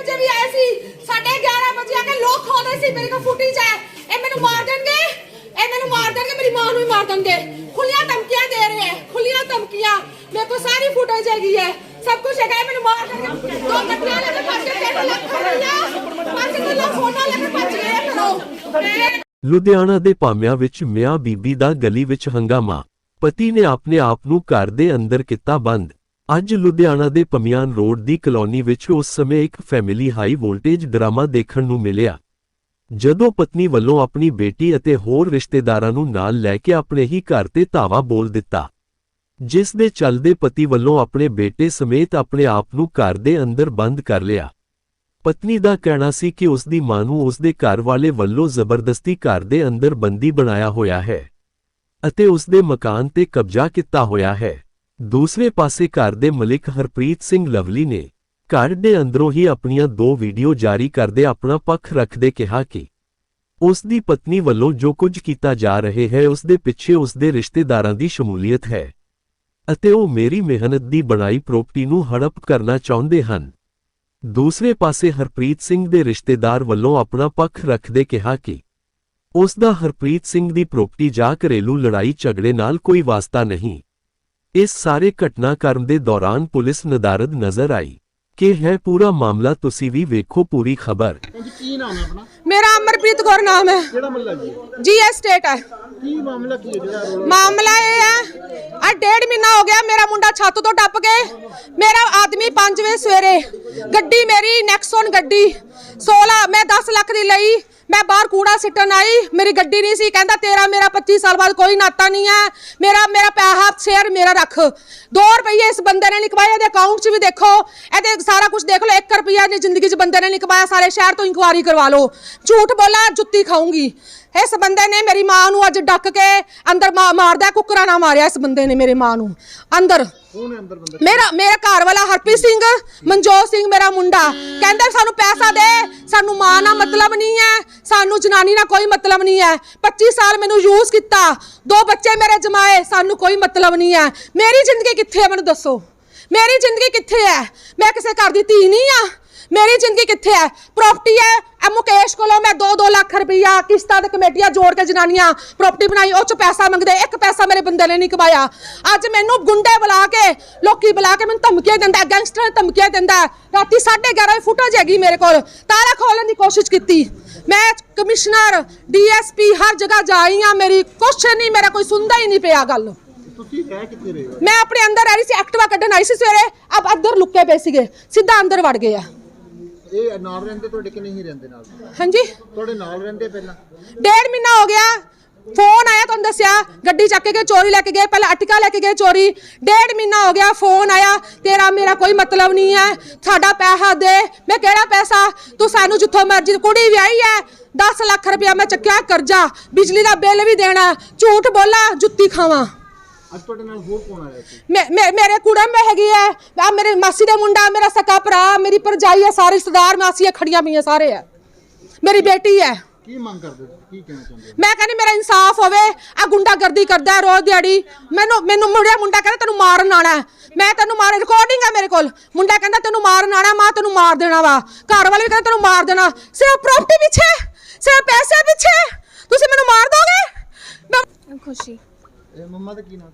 ਵਜੇ ਵੀ ਆਏ ਸੀ। ਸਾਢੇ 11 ਵਜੇ ਆ ਕੇ ਲੋਕ ਖੋਲੇ ਸੀ, ਮੇਰੇ ਕੋਲ ਫੁਟੇਜ ਹੈ। ਇਹ ਮੈਨੂੰ ਮਾਰ ਦੇਣਗੇ। ਇਹ ਮੈਨੂੰ ਮਾਰ ਦੇਣਗੇ, ਮੇਰੀ ਮਾਂ ਨੂੰ ਵੀ ਮਾਰ ਦੇਣਗੇ। ਖੁੱਲੀਆਂ ਧਮਕੀਆਂ ਦੇ ਰਹੇ ਹੈ ਖੁੱਲੀਆਂ ਧਮਕੀਆਂ। ਮੇਰੇ ਕੋਲ ਸਾਰੀ ਫੁਟੇਜ ਹੈਗੀ ਹੈ, ਸਭ ਕੁਝ ਹੈਗਾ ਮੈਨੂੰ ਮਾਰ ਦੇਣਗੇ। ਦੋ ਗੱਡੀਆਂ ਲੈ ਕੇ ਭੱਜ ਗਏ ਡੇਢ ਲੱਖ ਰੁਪਇਆ ਪੰਜ ਕਿਲੋ ਸੋਨਾ ਲੈ ਕੇ ਭੱਜ ਗਏ ਕਰੋ। ਲੁਧਿਆਣਾ ਦੇ ਭਾਮਿਆਂ ਵਿੱਚ ਮਿਆਂ ਬੀਬੀ ਦਾ ਗਲੀ ਵਿੱਚ ਹੰਗਾਮਾ। ਪਤੀ ਨੇ ਆਪਣੇ ਆਪ ਨੂੰ ਘਰ ਦੇ ਅੰਦਰ ਕੀਤਾ ਬੰਦ। ਅੱਜ ਲੁਧਿਆਣਾ ਦੇ ਪਮਿਆਨ ਰੋਡ ਦੀ ਕਲੋਨੀ ਵਿੱਚ ਉਸ ਸਮੇਂ ਇੱਕ ਫੈਮਿਲੀ ਹਾਈ ਵੋਲਟੇਜ ਡਰਾਮਾ ਦੇਖਣ ਨੂੰ ਮਿਲਿਆ। ਜਦੋਂ ਪਤਨੀ ਵੱਲੋਂ ਆਪਣੀ ਬੇਟੀ ਅਤੇ ਹੋਰ ਰਿਸ਼ਤੇਦਾਰਾਂ ਨੂੰ ਨਾਲ ਲੈ ਕੇ ਆਪਣੇ ਹੀ ਘਰ ਤੇ ਧਾਵਾ ਬੋਲ ਦਿੱਤਾ, ਜਿਸ ਦੇ ਚੱਲਦੇ ਪਤੀ ਵੱਲੋਂ ਆਪਣੇ ਬੇਟੇ ਸਮੇਤ ਆਪਣੇ ਆਪ ਨੂੰ ਘਰ ਦੇ ਅੰਦਰ ਬੰਦ ਕਰ ਲਿਆ। ਪਤਨੀ ਦਾ ਕਹਿਣਾ ਸੀ ਕਿ ਉਸ ਦੀ ਮਾਂ ਨੂੰ ਉਸ ਦੇ ਘਰ ਵਾਲੇ ਵੱਲੋਂ ਜ਼ਬਰਦਸਤੀ ਘਰ ਦੇ ਅੰਦਰ ਬੰਦੀ ਬਣਾਇਆ ਹੋਇਆ ਹੈ ਅਤੇ ਉਸ ਦੇ ਮਕਾਨ ਤੇ ਕਬਜ਼ਾ ਕੀਤਾ ਹੋਇਆ ਹੈ। ਦੂਸਰੇ ਪਾਸੇ ਘਰ ਦੇ ਮਲਿਕ ਹਰਪ੍ਰੀਤ ਸਿੰਘ ਲਵਲੀ ਨੇ ਘਰ ਦੇ ਅੰਦਰੋਂ ਹੀ ਆਪਣੀਆਂ ਦੋ ਵੀਡੀਓ ਜਾਰੀ ਕਰਦੇ ਆਪਣਾ ਪੱਖ ਰੱਖਦੇ ਕਿਹਾ ਕਿ ਉਸ ਦੀ ਪਤਨੀ ਵੱਲੋਂ ਜੋ ਕੁਝ ਕੀਤਾ ਜਾ ਰਿਹਾ ਹੈ, ਉਸ ਦੇ ਪਿੱਛੇ ਉਸ ਦੇ ਰਿਸ਼ਤੇਦਾਰਾਂ ਦੀ ਸ਼ਮੂਲੀਅਤ ਹੈ ਅਤੇ ਉਹ ਮੇਰੀ ਮਿਹਨਤ ਦੀ ਬਣਾਈ ਪ੍ਰਾਪਰਟੀ ਨੂੰ ਹੜਪ ਕਰਨਾ ਚਾਹੁੰਦੇ ਹਨ। ਦੂਸਰੇ ਪਾਸੇ ਹਰਪ੍ਰੀਤ ਸਿੰਘ ਦੇ ਰਿਸ਼ਤੇਦਾਰ ਵੱਲੋਂ ਆਪਣਾ ਪੱਖ ਰੱਖਦੇ ਕਿਹਾ ਕਿ ਉਸ ਦਾ ਹਰਪ੍ਰੀਤ ਸਿੰਘ ਦੀ ਪ੍ਰਾਪਰਟੀ ਜਾਂ ਘਰੇਲੂ ਲੜਾਈ ਝਗੜੇ ਨਾਲ ਕੋਈ ਵਾਸਤਾ ਨਹੀਂ। ਇਸ ਸਾਰੇ ਘਟਨਾਕ੍ਰਮ ਦੇ ਦੌਰਾਨ ਪੁਲਿਸ ਨਦਾਰਦ ਨਜ਼ਰ ਆਈ। ਕਿ ਹੈ ਪੂਰਾ ਮਾਮਲਾ ਤੁਸੀਂ ਵੀ ਵੇਖੋ ਪੂਰੀ ਖਬਰ। ਹਾਂਜੀ ਕੀ ਨਾਮ ਹੈ ਆਪਣਾ? ਮੇਰਾ ਅਮਰਪ੍ਰੀਤ ਕੌਰ ਨਾਮ ਹੈ। ਕਿਹੜਾ ਮਹੱਲਾ ਜੀ? ਹੈ? ਜੀ ਸਟੇਟ ਹੈ। ਕੀ ਮਾਮਲਾ ਕੀ ਹੈ ਜਿਹੜਾ ਰੋਲ ਮਾਮਲਾ ਇਹ ਹੈ ਆ ਡੇਢ ਮਹੀਨਾ ਹੋ ਗਿਆ ਮੇਰਾ ਮੁੰਡਾ ਛੱਤ ਤੋਂ ਟੱਪ ਕੇ ਮੇਰਾ ਆਦਮੀ 5 ਵਜੇ ਸਵੇਰੇ ਗੱਡੀ ਮੇਰੀ ਨੈਕਸਨ ਗੱਡੀ 16 ਮੈਂ 10 ਲੱਖ ਦੀ ਲਈ ਮੈਂ ਬਾਹਰ ਕੂੜਾ ਸਿੱਟਣ ਆਈ ਮੇਰੀ ਗੱਡੀ ਨਹੀਂ ਸੀ ਕਹਿੰਦਾ ਤੇਰਾ ਮੇਰਾ 25 ਸਾਲ ਬਾਅਦ ਕੋਈ ਨਾਤਾ ਨਹੀਂ ਹੈ ਮੇਰਾ ਮੇਰਾ ਪੈਸਾ ਸ਼ੇਅਰ ਮੇਰਾ ਰੱਖ। 2 ਰੁਪਏ ਇਸ ਬੰਦੇ ਨੇ ਲਿਖਵਾਏ ਇਹਦੇ ਅਕਾਊਂਟ 'ਚ ਵੀ ਦੇਖੋ ਇਹਦੇ ਸਾਰਾ ਕੁਝ ਦੇਖ ਲਓ 1 ਰੁਪਿਆ ਨੇ ਜ਼ਿੰਦਗੀ 'ਚ ਬੰਦੇ ਨੇ ਲਿਖਵਾਇਆ ਸਾਰੇ ਸ਼ਹਿਰ ਤੋਂ ਇਨਕੁਆਰੀ ਕਰਵਾ ਲਓ। ਝੂਠ ਬੋਲਾ ਜੁੱਤੀ ਖਾਊਂਗੀ। ਇਸ ਬੰਦੇ ਨੇ ਮੇਰੀ ਮਾਂ ਨੂੰ ਅੱਜ ਡੱਕ ਕੇ ਅੰਦਰ ਮਾਰਦਾ ਕੁੱਕਰਾਂ ਨਾਲ ਮਾਰਿਆ ਇਸ ਬੰਦੇ ਨੇ ਮੇਰੇ ਮਾਂ ਨੂੰ। ਅੰਦਰ। ਕੌਣ ਹੈ ਅੰਦਰ ਬੰਦਾ? ਮੇਰਾ ਮੇਰਾ ਘਰ ਵਾਲਾ ਹਰਪ੍ਰੀਤ ਸਿੰਘ ਮਨਜੋਤ ਸਿੰਘ ਮੇਰਾ ਮੁੰਡਾ। ਕਹਿੰਦਾ ਸਾਨੂੰ ਪੈਸਾ ਦੇ ਸਾਨੂੰ ਮਾਂ ਨਾਲ ਮਤਲਬ ਨਹੀਂ ਹੈ ਸਾਨੂੰ ਜਨਾਨੀ ਨਾਲ ਕੋਈ ਮਤਲਬ ਨਹੀਂ ਹੈ। 25 ਸਾਲ ਮੈਨੂੰ ਯੂਜ਼ ਕੀਤਾ ਦੋ ਬੱਚੇ ਮੇਰੇ ਜਮਾਏ ਸਾਨੂੰ ਕੋਈ ਮਤਲਬ ਨਹੀਂ ਹੈ। ਮੇਰੀ ਜ਼ਿੰਦਗੀ ਕਿੱਥੇ ਹੈ ਮੈਨੂੰ ਦੱਸੋ? ਮੇਰੀ ਜ਼ਿੰਦਗੀ ਕਿੱਥੇ ਹੈ ਮੈਂ ਕਿਸੇ ਘਰ ਦੀ ਧੀ ਨਹੀਂ ਆ। ਮੇਰੀ ਜ਼ਿੰਦਗੀ ਕਿੱਥੇ ਹੈ ਪ੍ਰਾਪਰਟੀ ਹੈ ਇਹ ਮੁਕੇਸ਼ ਕੋਲੋਂ ਮੈਂ 2-2 ਲੱਖ ਰੁਪਈਆ ਕਿਸ਼ਤਾਂ ਤੇ ਕਮੇਟੀਆਂ ਜੋੜ ਕੇ ਜਨਾਨੀਆਂ ਪ੍ਰਾਪਰਟੀ ਬਣਾਈ, ਉਹ ਚ ਪੈਸਾ ਮੰਗਦੇ, ਇੱਕ ਪੈਸਾ ਮੇਰੇ ਬੰਦੇ ਨੇ ਨਹੀਂ ਕਮਾਇਆ। ਅੱਜ ਮੈਨੂੰ ਗੁੰਡੇ ਬੁਲਾ ਕੇ, ਲੋਕੀ ਬੁਲਾ ਕੇ ਮੈਨੂੰ ਧਮਕੀਆਂ ਦਿੰਦਾ, ਗੈਂਗਸਟਰ ਨੇ ਧਮਕੀਆਂ ਦਿੰਦਾ। ਰਾਤੀ 11:30 ਵਜੇ ਫੁਟੇਜ ਹੈਗੀ ਮੇਰੇ ਕੋਲ, ਤਾਲਾ ਖੋਲਣ ਦੀ ਕੋਸ਼ਿਸ਼ ਕੀਤੀ। ਮੈਂ ਕਮਿਸ਼ਨਰ ਡੀਐਸਪੀ ਹਰ ਜਗ੍ਹਾ ਜਾਈ ਆ ਮੇਰੀ ਕੁਛ ਨਹੀਂ, ਮੇਰਾ ਕੋਈ ਸੁਣਦਾ ਹੀ ਨਹੀਂ ਪਿਆ ਗੱਲ। ਤੁਸੀਂ ਰਹਿ ਕਿੱਥੇ ਰਹੇ ਹੋ? ਮੈਂ ਆਪਣੇ ਅੰਦਰ ਆ ਰਹੀ ਸੀ ਐਕਟਿਵਾ ਕੱਢਣ ਆਈ ਸੀ ਸਵੇਰੇ। ਅਬ ਅੰਦਰ ਲੁੱਕੇ ਪਏ ਸੀਗੇ ਸਿੱਧਾ ਅੰਦਰ ਵੜ ਗਏ ਆ। ਇਹ ਨਾਲ ਰਹਿੰਦੇ ਤੁਹਾਡੇ ਕਿ ਨਹੀਂ ਰਹਿੰਦੇ ਨਾਲ? ਹਾਂਜੀ। ਤੁਹਾਡੇ ਨਾਲ ਰਹਿੰਦੇ ਪਹਿਲਾਂ? ਡੇਢ ਮਹੀਨਾ ਹੋ ਗਿਆ। ਫੋਨ ਆਇਆ ਤੁਹਾਨੂੰ ਦੱਸਿਆ ਗੱਡੀ ਚੱਕ ਕੇ ਚੋਰੀ ਲੈ ਕੇ ਗਏ ਪਹਿਲਾਂ ਅਟਕਾ ਲੈ ਕੇ ਗਏ ਚੋਰੀ। ਡੇਢ ਮਹੀਨਾ ਹੋ ਗਿਆ ਫੋਨ ਆਇਆ ਤੇਰਾ ਮੇਰਾ ਕੋਈ ਮਤਲਬ ਨਹੀਂ ਹੈ ਸਾਡਾ ਪੈਸਾ ਦੇ ਮੈਂ ਕਿਹੜਾ ਪੈਸਾ? ਤੂੰ ਸਾਨੂੰ ਜਿੱਥੋਂ ਮਰਜ਼ੀ ਕੁੜੀ ਵਿਆਹੀ ਹੈ 10 ਲੱਖ ਰੁਪਇਆ ਮੈਂ ਚੱਕਿਆ ਕਰਜ਼ਾ ਬਿਜਲੀ ਦਾ ਬਿੱਲ ਵੀ ਦੇਣਾ ਝੂਠ ਬੋਲਾ ਜੁੱਤੀ ਖਾਵਾਂ। ਅੱਜ ਤੁਹਾਡੇ ਨਾਲ ਹੋਰ ਕੌਣ ਆਇਆ ਸੀ? ਮੇ- ਮੇ- ਮੇਰੇ ਕੁੜਮ ਹੈਗੀ ਹੈ ਆ ਮੇਰੇ ਮਾਸੀ ਦਾ ਮੁੰਡਾ ਮੇਰਾ ਸਕਾ ਭਰਾ ਮੇਰੀ ਭਰਜਾਈ ਹੈ ਸਾਰੇ ਰਿਸ਼ਤੇਦਾਰ ਮਾਸੀਆਂ ਖੜੀਆਂ ਪਈਆਂ ਸਾਰੇ ਹੈ ਮੇਰੀ ਬੇਟੀ ਹੈ ਕੀ ਮੰਗ ਕਰਦੇ ਹੋ? ਕੀ ਕਹਿਣਾ ਚਾਹੁੰਦੇ ਹੋ? ਮੈਂ ਕਹਿੰਦੀ ਮੇਰਾ ਇਨਸਾਫ ਹੋਵੇ ਆ ਗੁੰਡਾਗਰਦੀ ਕਰਦਾ ਹੈ ਰੋਜ਼ ਦਿਹਾੜੀ। ਮੈਨੂੰ ਮੈਨੂੰ ਮੁੰਡਿਆ ਮੁੰਡਾ ਕਹਿੰਦਾ ਤੈਨੂੰ ਮਾਰਨ ਆਣਾ ਹੈ। ਮੈਂ ਤੈਨੂੰ ਮਾਰ ਰਿਕਾਰਡਿੰਗ ਹੈ ਮੇਰੇ ਕੋਲ। ਮੁੰਡਾ ਕਹਿੰਦਾ ਤੈਨੂੰ ਮਾਰਨ ਆਣਾ ਮਾਂ ਤੈਨੂੰ ਮਾਰ ਦੇਣਾ ਵਾ। ਘਰ ਵਾਲੇ ਵੀ ਕਹਿੰਦੇ ਤੈਨੂੰ ਮਾਰ ਦੇਣਾ। ਸਿਰਫ ਪ੍ਰਾਪਰਟੀ ਪਿੱਛੇ ਸਿਰਫ ਪੈਸੇ ਪਿੱਛੇ। ਤੁਸੀਂ ਮੈਨੂੰ ਮਾਰ ਦੋਗੇ? ਮੈਂ ਖੁਸ਼ੀ। ਇਹ ਮੰਮਾ ਦਾ ਕੀ ਨਾਮ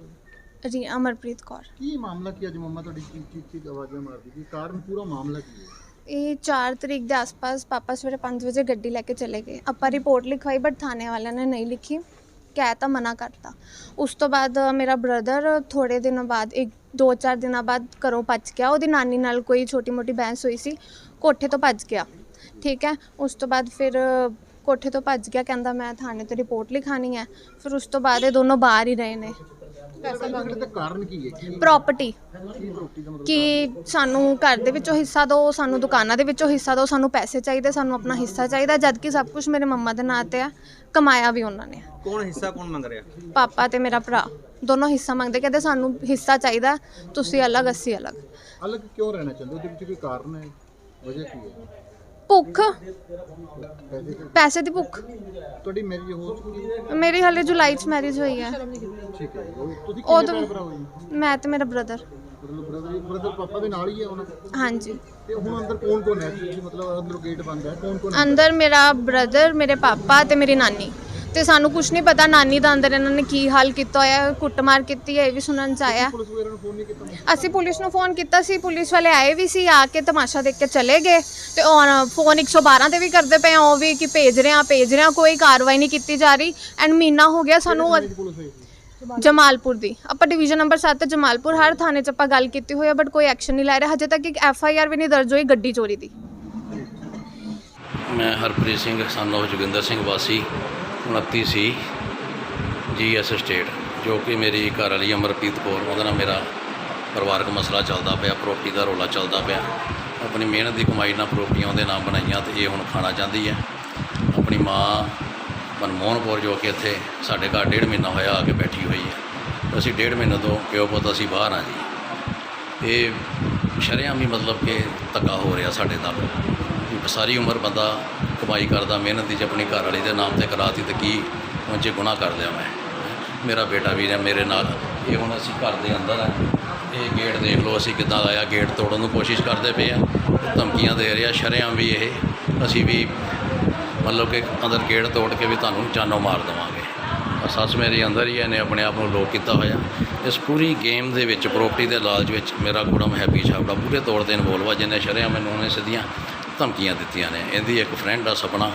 ਹੈ ਜੀ ਅਮਰਪ੍ਰੀਤ ਕੌਰ। ਕੀ ਮਾਮਲਾ ਕੀ ਅੱਜ ਮੰਮਾ ਤੁਹਾਡੀ ਚੀਕ ਚੀਕ ਚੀਕ ਆਵਾਜ਼ਾਂ ਮਾਰਦੀ ਸੀ ਕਾਰਨ ਪੂਰਾ ਮਾਮਲਾ ਕੀ ਹੈ? ਇਹ 4 ਤਰੀਕ ਦੇ ਆਸ-ਪਾਸ ਪਾਪਾ ਸਵੇਰੇ 5 ਵਜੇ ਗੱਡੀ ਲੈ ਕੇ ਚਲੇ ਗਏ। ਆਪਾਂ ਰਿਪੋਰਟ ਲਿਖਵਾਈ ਬਟ ਥਾਣੇ ਵਾਲਿਆਂ ਨੇ ਨਹੀਂ ਲਿਖੀ। ਕਹਿ ਤਾਂ ਮਨਾ ਕਰਤਾ। ਉਸ ਤੋਂ ਬਾਅਦ ਮੇਰਾ ਬ੍ਰਦਰ ਥੋੜੇ ਦਿਨਾਂ ਬਾਅਦ ਇੱਕ ਦੋ ਚਾਰ ਦਿਨਾਂ ਬਾਅਦ ਘਰੋਂ ਭੱਜ ਗਿਆ। ਉਹਦੀ ਨਾਨੀ ਨਾਲ ਕੋਈ ਛੋਟੀ-ਮੋਟੀ ਬਹਿਸ ਹੋਈ ਸੀ। ਕੋਠੇ ਤੋਂ ਭੱਜ ਗਿਆ। ਠੀਕ ਹੈ? ਉਸ ਤੋਂ ਬਾਅਦ ਫਿਰ ਕੋਠੇ ਤੋਂ ਭੱਜ ਗਿਆ ਕਹਿੰਦਾ ਮੈਂ ਥਾਣੇ ਤੇ ਰਿਪੋਰਟ ਲਿਖਾਣੀ ਹੈ। ਫਿਰ ਉਸ ਤੋਂ ਬਾਅਦ ਇਹ ਦੋਨੋਂ ਬਾਹਰ ਹੀ ਰਹੇ ਨੇ। ਪੈਸਾ ਝਗੜੇ ਦਾ ਕਾਰਨ ਕੀ ਹੈ? ਕੀ ਪ੍ਰਾਪਰਟੀ ਕੀ ਸਾਨੂੰ ਘਰ ਦੇ ਵਿੱਚੋਂ ਹਿੱਸਾ ਦਿਓ ਸਾਨੂੰ ਦੁਕਾਨਾਂ ਦੇ ਵਿੱਚੋਂ ਹਿੱਸਾ ਦਿਓ ਸਾਨੂੰ ਪੈਸੇ ਚਾਹੀਦੇ ਸਾਨੂੰ ਆਪਣਾ ਹਿੱਸਾ ਚਾਹੀਦਾ ਜਦ ਕਿ ਸਭ ਕੁਝ ਮੇਰੇ ਮੰਮਾ ਦੇ ਨਾਂ ਤੇ ਆ ਕਮਾਇਆ ਵੀ ਉਹਨਾਂ ਨੇ। ਕੌਣ ਹਿੱਸਾ ਕੌਣ ਮੰਗ ਰਿਹਾ? ਪਾਪਾ ਤੇ ਮੇਰਾ ਭਰਾ ਦੋਨੋਂ ਹਿੱਸਾ ਮੰਗਦੇ ਕਹਿੰਦੇ ਸਾਨੂੰ ਹਿੱਸਾ ਚਾਹੀਦਾ ਤੁਸੀਂ ਅਲੱਗ ਅਸੀਂ ਅਲੱਗ। ਅਲੱਗ ਕਿਉਂ ਰਹਿਣਾ ਚਾਹੁੰਦੇ? ਉਹਦੇ ਵਿੱਚ ਕੋਈ ਕਾਰਨ ਹੈ? ਵਜ੍ਹਾ ਕੀ ਹੈ? ਭੁੱਖ? ਪੈਸੇ ਤੇ- ਪੈਸੇ ਦੀ ਭੁੱਖ। ਤੁਹਾਡੀ ਮੈਰਿਜ ਹੋ ਚੁੱਕੀ ਹੈ। ਮੇਰੀ ਹਾਲੇ ਜੁਲਾਈ 'ਚ ਮੈਰਿਜ ਹੋਈ ਹੈ। ਠੀਕ ਹੈ ਜੀ। ਉਹ ਤੁਸੀਂ ਉਹ ਕਿੰਨੇ ਤਾਂ- ਭੈਣ ਭਰਾ ਹੋ ਜੀ? ਮੈਂ ਤੇ ਮੇਰਾ ਬ੍ਰਦਰ ਮਤਲਬ ਬ੍ਰਦਰ ਬ੍ਰਦਰ ਪਾਪਾ ਦੇ ਨਾਲ ਹੀ ਹੈ ਉਹਨਾਂ ਹਾਂਜੀ। ਤੇ ਹੁਣ ਅੰਦਰ ਕੌਣ ਕੌਣ ਹੈ? ਜੀ ਮਤਲਬ ਅੰਦਰ ਗੇਟ ਬੰਦ ਹੈ। ਕੌਣ ਕੌਣ ਹੈ? ਅੰਦਰ ਮੇਰਾ ਬ੍ਰਦਰ ਮੇਰੇ ਪਾਪਾ ਤੇ ਮੇਰੀ ਨਾਨੀ। ਤੇ ਸਾਨੂੰ ਕੁਝ ਨਹੀਂ ਪਤਾ ਨਾਨੀ ਦਾ ਅੰਦਰ ਇਹਨਾਂ ਨੇ ਕੀ ਹਾਲ ਕੀਤਾ ਹੋਇਆ ਕੁੱਟਮਾਰ ਕੀਤੀ ਹੈ ਇਹ ਵੀ ਸੁਣਨ ਚ ਆਇਆ। ਪੁਲਿਸ ਵਗੈਰਾ ਨੂੰ ਫੋਨ ਨਹੀਂ ਕੀਤਾ? ਅਸੀਂ ਪੁਲਿਸ ਨੂੰ ਫੋਨ ਕੀਤਾ ਸੀ ਪੁਲਿਸ ਵਾਲੇ ਆਏ ਵੀ ਸੀ ਆ ਕੇ ਤਮਾਸ਼ਾ ਦੇਖ ਕੇ ਚਲੇ ਗਏ ਤੇ ਉਹ ਫੋਨ 112 ਤੇ ਵੀ ਕਰਦੇ ਪਏ ਆ ਉਹ ਵੀ ਕਿ ਭੇਜ ਰਹੇ ਆ ਭੇਜ ਰਹੇ ਆ ਕੋਈ ਕਾਰਵਾਈ ਨਹੀਂ ਕੀਤੀ ਜਾ ਰਹੀ। ਐਂਡ ਮਹੀਨਾ ਹੋ ਗਿਆ ਸਾਨੂੰ ਪੁਲਿਸ ਹੋਈ ਸੀ? ਜਮਾਲਪੁਰ ਦੀ। ਆਪਾਂ ਡਿਵੀਜ਼ਨ ਨੰਬਰ 7 ਜਮਾਲਪੁਰ ਹਰ ਥਾਣੇ 'ਚ ਆਪਾਂ ਗੱਲ ਕੀਤੀ ਹੋਈ ਹੈ ਬਟ ਕੋਈ ਐਕਸ਼ਨ ਨਹੀਂ ਲੈ ਰਿਹਾ। ਹਜੇ ਤੱਕ ਇੱਕ ਐਫ ਆਈ ਆਰ ਵੀ ਨਹੀਂ ਦਰਜ ਹੋਈ ਗੱਡੀ ਚੋਰੀ ਦੀ। ਮੈਂ ਹਰਪ੍ਰੀਤ ਸਿੰਘ ਸਨ of ਜੋਗਿੰਦਰ ਸਿੰਘ ਵਾਸੀ। 29 ਸੀ ਜੀਐਸ ਸਟੇਟ, ਜੋ ਕਿ ਮੇਰੀ ਘਰ ਵਾਲੀ ਅਮਰਪ੍ਰੀਤ ਕੌਰ, ਉਹਦੇ ਨਾਲ ਮੇਰਾ ਪਰਿਵਾਰਕ ਮਸਲਾ ਚੱਲਦਾ ਪਿਆ ਪ੍ਰਾਪਰਟੀ ਦਾ ਰੋਲਾ ਚੱਲਦਾ ਪਿਆ। ਆਪਣੀ ਮਿਹਨਤ ਦੀ ਕਮਾਈ ਨਾਲ ਪ੍ਰਾਪਰਟੀਆਂ ਉਹਦੇ ਨਾਮ ਬਣਾਈਆਂ ਤੇ ਇਹ ਹੁਣ ਖਾਣਾ ਚਾਹੁੰਦੀ ਹੈ। ਆਪਣੀ ਮਾਂ ਮਨਮੋਹਨ ਕੌਰ, ਜੋ ਕਿ ਇੱਥੇ ਸਾਡੇ ਘਰ ਡੇਢ ਮਹੀਨਾ ਹੋਇਆ ਆ ਕੇ ਬੈਠੀ ਹੋਈ ਹੈ। ਅਸੀਂ ਡੇਢ ਮਹੀਨੇ ਤੋਂ ਪਿਓ ਪੁੱਤ ਅਸੀਂ ਬਾਹਰ ਆ ਜੀ। ਇਹ ਸ਼ਰੇਆਮ ਹੀ ਮਤਲਬ ਕਿ ਧੱਕਾ ਹੋ ਰਿਹਾ ਸਾਡੇ ਨਾਲ। ਸਾਰੀ ਉਮਰ ਬੰਦਾ ਕਮਾਈ ਕਰਦਾ ਮਿਹਨਤ ਦੀ 'ਚ ਆਪਣੀ ਘਰ ਵਾਲੀ ਦੇ ਨਾਮ ਤੇ ਕਰਾਤੀ ਤੇ ਕੀ ਉਹ 'ਚ ਗੁਨਾਹ ਕਰ ਲਿਆ ਮੈਂ। ਮੇਰਾ ਬੇਟਾ ਵੀ ਹੈ ਮੇਰੇ ਨਾਲ। ਇਹ ਹੁਣ ਅਸੀਂ ਘਰ ਦੇ ਅੰਦਰ ਆ। ਇਹ ਗੇਟ ਦੇਖ ਲਓ ਅਸੀਂ ਕਿੱਦਾਂ ਆਇਆ ਗੇਟ ਤੋੜਨ ਨੂੰ ਕੋਸ਼ਿਸ਼ ਕਰਦੇ ਪਏ ਆ। ਧਮਕੀਆਂ ਦੇ ਰਿਹਾ ਸ਼ਰਿਆਂ ਵੀ ਇਹ। ਅਸੀਂ ਵੀ ਮਤਲਬ ਕਿ ਅੰਦਰ ਗੇਟ ਤੋੜ ਕੇ ਵੀ ਤੁਹਾਨੂੰ ਜਾਨੋਂ ਮਾਰ ਦੇਵਾਂਗੇ। ਸੱਸ ਮੇਰੀ ਅੰਦਰ ਹੀ ਹੈ, ਇਹਨੇ ਆਪਣੇ ਆਪ ਨੂੰ ਲੋਕ ਕੀਤਾ ਹੋਇਆ। ਇਸ ਪੂਰੀ ਗੇਮ ਦੇ ਵਿੱਚ ਪ੍ਰੋਪਰਟੀ ਦੇ ਲਾਲਚ ਵਿੱਚ ਮੇਰਾ ਗੁੜਮ ਹੈਪੀ ਛਾਪੜਾ ਪੂਰੇ ਤੌਰ ਤੇ ਇਨਵੋਲਵ ਆ ਜਿਹਨੇ ਸ਼ਰਿਆ ਮੈਨੂੰ ਉਹਨੇ ਸਿੱਧੀਆਂ ਧਮਕੀਆਂ ਦਿੱਤੀਆਂ ਨੇ। ਇਹਦੀ ਇੱਕ ਫਰੈਂਡ ਆ ਸਪਨਾ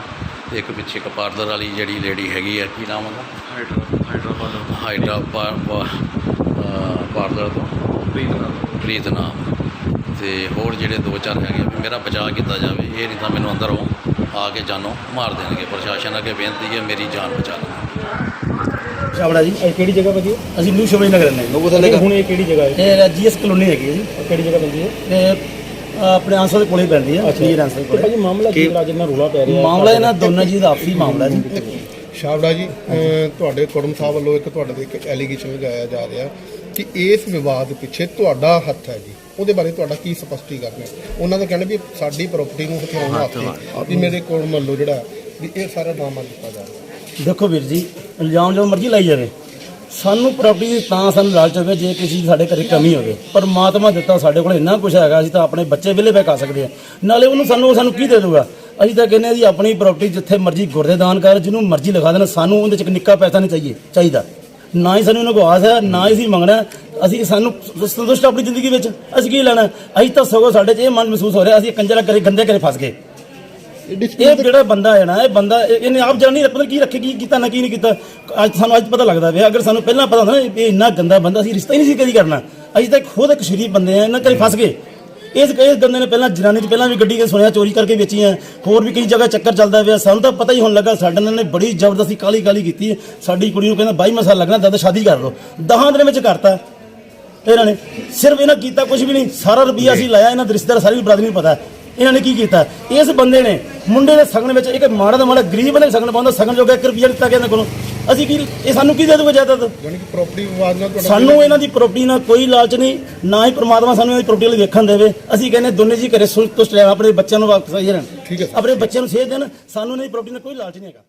ਤੇ ਇੱਕ ਪਿੱਛੇ ਇੱਕ ਪਾਰਲਰ ਵਾਲੀ ਜਿਹੜੀ ਲੇਡੀ ਹੈਗੀ ਆ ਕੀ ਨਾਮ ਉਹਦਾ? ਹਾਈਡਰਾ ਪਾਰਲਰ ਤੋਂ। ਪ੍ਰੀਤ ਨਾਮ ਤੇ ਹੋਰ ਜਿਹੜੇ ਦੋ ਚਾਰ ਹੈਗੇ ਵੀ ਮੇਰਾ ਬਚਾਅ ਕੀਤਾ ਜਾਵੇ ਇਹ ਨਹੀਂ ਤਾਂ ਮੈਨੂੰ ਅੰਦਰੋਂ ਆ ਕੇ ਜਾਨੋਂ ਮਾਰ ਦੇਣਗੇ। ਪ੍ਰਸ਼ਾਸਨ ਅੱਗੇ ਬੇਨਤੀ ਹੈ ਮੇਰੀ ਜਾਨ ਬਚਾ ਲਓ। ਛਾਬੜਾ ਜੀ ਇਹ ਕਿਹੜੀ ਜਗ੍ਹਾ ਭਾਜੀ ਅਸੀਂ ਨਿਊ ਸ਼ੋਭੇ ਨਗਰ ਰਹਿੰਦੇ ਹਾਂ। ਇਹ ਹੁਣ ਇਹ ਕਿਹੜੀ ਜਗ੍ਹਾ ਹੈ? ਇਹ ਜੀਐਸ ਕਲੋਨੀ ਹੈਗੀ ਹੈ ਜੀ। ਇਹ ਕਿਹੜੀ ਜਗ੍ਹਾ ਪੈਂਦੀ ਹੈ? ਤੇ ਆਪਣੇ ਆਂਸਰ ਦੇ ਕੋਲੇ ਪੈਂਦੀ ਹੈ ਕਲੀਅਰ ਆਂਸਰ ਤੇ ਭਾਜੀ ਮਾਮਲਾ ਕੀ ਜਿਹੜਾ ਜਿੰਨਾ ਰੋਲਾ ਪੈ ਰਿਹਾ ਮਾਮਲਾ ਇਹਨਾਂ ਦੋਨਾਂ ਜੀ ਦਾ ਆਪਸੀ ਮਾਮਲਾ ਜੀ। ਸ਼ਾਵੜਾ ਜੀ ਤੁਹਾਡੇ ਕੁੜਮ ਸਾਹਿਬ ਵੱਲੋਂ ਇੱਕ ਤੁਹਾਡੇ ਤੇ ਇੱਕ ਐਲੀਗੇਸ਼ਨ ਲਗਾਇਆ ਜਾ ਰਿਹਾ ਕਿ ਇਸ ਵਿਵਾਦ ਪਿੱਛੇ ਤੁਹਾਡਾ ਹੱਥ ਹੈ ਜੀ। ਉਹਦੇ ਬਾਰੇ ਤੁਹਾਡਾ ਕੀ ਸਪਸ਼ਟੀਕਰਨ ਹੈ? ਉਹਨਾਂ ਦਾ ਕਹਿਣਾ ਵੀ ਸਾਡੀ ਪ੍ਰਾਪਰਟੀ ਨੂੰ ਹਥਿਆਉਣ ਵਾਸਤੇ ਵੀ ਮੇਰੇ ਕੋਲ ਵੱਲੋਂ ਜਿਹੜਾ ਵੀ ਇਹ ਸਾਰਾ ਡਰਾਮਾ ਕੀਤਾ ਜਾ ਰਿਹਾ। ਦੇਖੋ ਵੀਰ ਜੀ ਇਲਜ਼ਾਮ ਜੋ ਮਰਜ਼ੀ ਲਾਈ ਜਾਵੇ। ਸਾਨੂੰ ਪ੍ਰਾਪਰਟੀ ਤਾਂ ਸਾਨੂੰ ਲਾਲਚ ਹੋਵੇ ਜੇ ਕਿਸੇ ਦੀ ਸਾਡੇ ਘਰੇ ਕਮੀ ਹੋਵੇ। ਪਰਮਾਤਮਾ ਦਿੱਤਾ ਸਾਡੇ ਕੋਲ ਇੰਨਾ ਕੁਝ ਹੈਗਾ, ਅਸੀਂ ਤਾਂ ਆਪਣੇ ਬੱਚੇ ਵਿਲੇ ਬੈ ਕਰ ਸਕਦੇ ਆ ਨਾਲੇ ਉਹਨੂੰ ਸਾਨੂੰ ਸਾਨੂੰ ਕੀ ਦੇ ਦੇਊਗਾ? ਅਸੀਂ ਤਾਂ ਕਹਿੰਦੇ ਆ ਜੀ, ਆਪਣੀ ਪ੍ਰਾਪਰਟੀ ਜਿੱਥੇ ਮਰਜ਼ੀ ਗੁਰਦੇ ਦਾਨ ਕਰ, ਜਿਹਨੂੰ ਮਰਜ਼ੀ ਲਿਖਾ ਦੇਣਾ, ਸਾਨੂੰ ਉਹਦੇ ਚ ਇੱਕ ਨਿੱਕਾ ਪੈਸਾ ਨਹੀਂ ਚਾਹੀਏ ਚਾਹੀਦਾ। ਨਾ ਹੀ ਸਾਨੂੰ ਇਹਨਾਂ ਕੋਲ ਆਸ ਹੈ, ਨਾ ਹੀ ਅਸੀਂ ਮੰਗਣਾ ਅਸੀਂ ਸਾਨੂੰ ਸੰਤੁਸ਼ਟ ਆਪਣੀ ਜ਼ਿੰਦਗੀ ਵਿੱਚ। ਅਸੀਂ ਕੀ ਲੈਣਾ ਅਸੀਂ ਤਾਂ ਸਗੋਂ ਸਾਡੇ 'ਚ ਇਹ ਮਨ ਮਹਿਸੂਸ ਹੋ ਰਿਹਾ, ਅਸੀਂ ਕੰਜਰਾ ਕਰੇ ਗੰਦੇ ਕਰੇ ਫਸ ਗਏ। ਇਹ ਜਿਹੜਾ ਬੰਦਾ ਹੈ ਨਾ ਇਹ ਬੰਦਾ ਇਹ- ਇਹਨੇ ਆਪ ਜਾਣੀ ਪਤਾ ਕੀ ਰੱਖੇ ਕੀ ਕੀਤਾ ਨਾ ਕੀ ਨਹੀਂ ਕੀਤਾ। ਅੱਜ ਸਾਨੂੰ ਅੱਜ ਪਤਾ ਲੱਗਦਾ ਵੇ ਅਗਰ ਸਾਨੂੰ ਪਹਿਲਾਂ ਪਤਾ ਹੁੰਦਾ ਨਾ ਇਹ ਇੰਨਾ ਗੰਦਾ ਬੰਦਾ ਸੀ ਰਿਸ਼ਤਾ ਹੀ ਨਹੀਂ ਸੀ ਕਦੀ ਕਰਨਾ। ਅਸੀਂ ਤਾਂ ਖੁਦ ਇੱਕ ਸ਼ਰੀਫ ਬੰਦੇ ਆ ਇਹਨਾਂ ਕਰੇ ਫਸ ਗਏ। ਇਸ ਇਸ ਬੰਦੇ ਨੇ ਪਹਿਲਾਂ ਜਨਾਨੀ ਚ ਪਹਿਲਾਂ ਵੀ ਗੱਡੀ ਕੇ ਸੁਣਿਆ ਚੋਰੀ ਕਰਕੇ ਵੇਚੀ ਹੈ ਹੋਰ ਵੀ ਕਈ ਜਗ੍ਹਾ ਚੱਕਰ ਚੱਲਦਾ ਪਿਆ। ਸਾਨੂੰ ਤਾਂ ਪਤਾ ਹੀ ਹੁਣ ਲੱਗਾ ਸਾਡੇ ਨਾਲ ਨੇ ਬੜੀ ਜ਼ਬਰਦਸਤੀ ਕਾਲੀ ਕਾਲੀ ਕੀਤੀ। ਹੈ। ਸਾਡੀ ਕੁੜੀ ਨੂੰ ਕਹਿੰਦਾ ਬਾਈ ਮਸਾ ਲੱਗਣਾ ਦਦ ਸ਼ਾਦੀ ਕਰ ਲਓ। ਦਹਾਂ ਦਿਨ ਵਿੱਚ ਕਰਤਾ। ਇਹਨਾਂ ਨੇ। ਸਿਰਫ ਇਹਨਾਂ ਕੀਤਾ ਕੁਝ ਵੀ ਨਹੀਂ ਸਾਰਾ ਰੁਪਈਆ ਅਸੀਂ ਲਾਇਆ ਇਹਨਾਂ ਦੇ ਰਿਸ਼ਤੇਦਾਰ ਸਾਰੀ ਬਰਾਦਰੀ ਨੂੰ ਪਤਾ। ਇਹਨਾਂ ਨੇ ਕੀ ਕੀਤਾ? ਇਸ ਬੰਦੇ ਨੇ ਮੁੰਡੇ ਦੇ ਸਗਨ ਵਿੱਚ ਇੱਕ ਮਾੜਾ ਦਾ ਮਾੜਾ ਗਰੀਬ ਨੇ ਸਗਨ ਪਾਉਂਦਾ ਸਗਨ ਜੋਗਾ 1 ਰੁਪਈਆ ਦਿੱਤਾ ਗਿਆ ਇਹਨਾਂ ਕੋਲੋਂ। ਅਸੀਂ ਕੀ ਇਹ ਸਾਨੂੰ ਕੀ ਦੇ ਦੂਗਾ ਜਾਇਦਾਦ? ਯਾਨੀ ਕਿ ਪ੍ਰਾਪਰਟੀ ਵਿਵਾਦ ਨਾਲ ਤੁਹਾਡਾ ਸਾਨੂੰ ਇਹਨਾਂ ਦੀ ਪ੍ਰਾਪਰਟੀ ਨਾਲ ਕੋਈ ਲਾਲਚ ਨਹੀਂ ਨਾ ਹੀ ਪ੍ਰਮਾਤਮਾ ਸਾਨੂੰ ਇਹਨਾਂ ਦੀ ਪ੍ਰਾਪਰਟੀ ਲਈ ਵੇਖਣ ਦੇਵੇ। ਅਸੀਂ ਕਹਿੰਦੇ ਦੋਨੇ ਜੀ ਘਰੇ ਸੰਤੁਸ਼ਟ ਰਹਿਣ ਆਪਣੇ ਬੱਚਿਆਂ ਨੂੰ ਵਾਪਸ ਆਈ ਰਹਿਣ। ਠੀਕ ਹੈ। ਆਪਣੇ ਬੱਚਿਆਂ ਨੂੰ ਸੇਧ ਦੇਣ ਸਾਨੂੰ ਇਹਨਾਂ ਦੀ ਪ੍ਰਾਪਰਟੀ ਨਾਲ ਕੋਈ ਲਾਲਚ ਨਹੀਂ ਹੈਗਾ।